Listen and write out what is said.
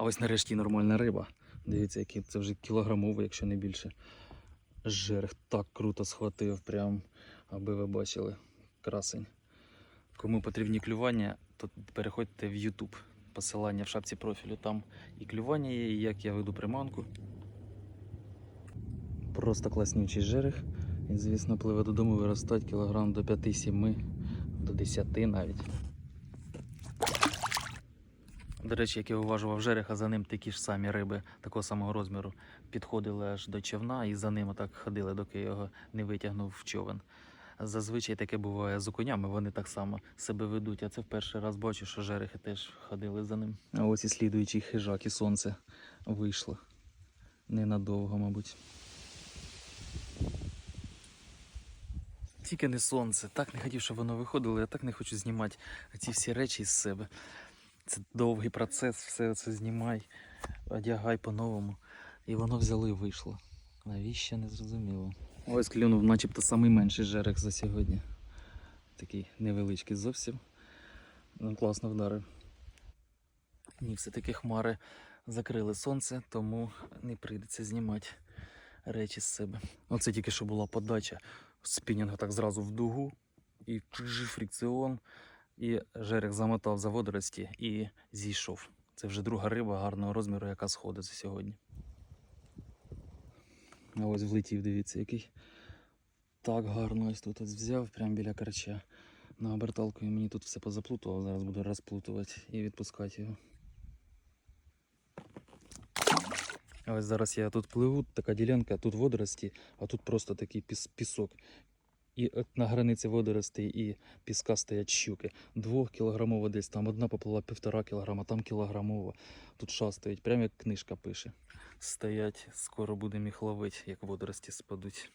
А ось нарешті нормальна риба. Дивіться, який це вже кілограмовий, якщо не більше. Жерех так круто схватив, прям, аби ви бачили. Красень. Кому потрібні клювання, то переходьте в YouTube. Посилання в шапці профілю. Там і клювання є, і як я веду приманку. Просто класнючий жерех. І, звісно, пливе додому виростать кілограм до 5-7, до 10 навіть. До речі, як я уважував жереха, за ним такі ж самі риби такого самого розміру підходили аж до човна і за ним отак ходили, доки його не витягнув в човен. Зазвичай таке буває з окунями, вони так само себе ведуть. А це в перший раз бачу, що жерехи теж ходили за ним. А ось і слідуючий хижак, і сонце вийшло. Ненадовго, мабуть. Тільки не сонце. Так не хотів, щоб воно виходило. Я так не хочу знімати ці всі речі з себе. Це довгий процес, все це знімай, одягай по-новому. І воно взяло і вийшло. Навіщо не зрозуміло. Ось клюнув, начебто найменший жерех за сьогодні. Такий невеличкий зовсім. Ну, класно вдарив. Ні, все-таки хмари закрили сонце, тому не прийдеться знімати речі з себе. Оце тільки що була подача спінінга так зразу в дугу, і фрикціон, і жерех замотав за водорості і зійшов. Це вже друга риба гарного розміру, яка сходить за сьогодні. А ось влетів, дивіться, який. Так гарно ось тут ось взяв, прямо біля карча. На оберталку і мені тут все позаплутував, зараз буду розплутувати і відпускати його. А Ось зараз я тут пливу, така ділянка, тут водорості, а тут просто такий піс- пісок. І от на границі водоростей і піска стоять щуки. Двохкілограмова десь там одна поплила півтора кілограма, там кілограмова. Тут шастають, прямо як книжка пише. Стоять, скоро будемо їх ловити, як водорості спадуть.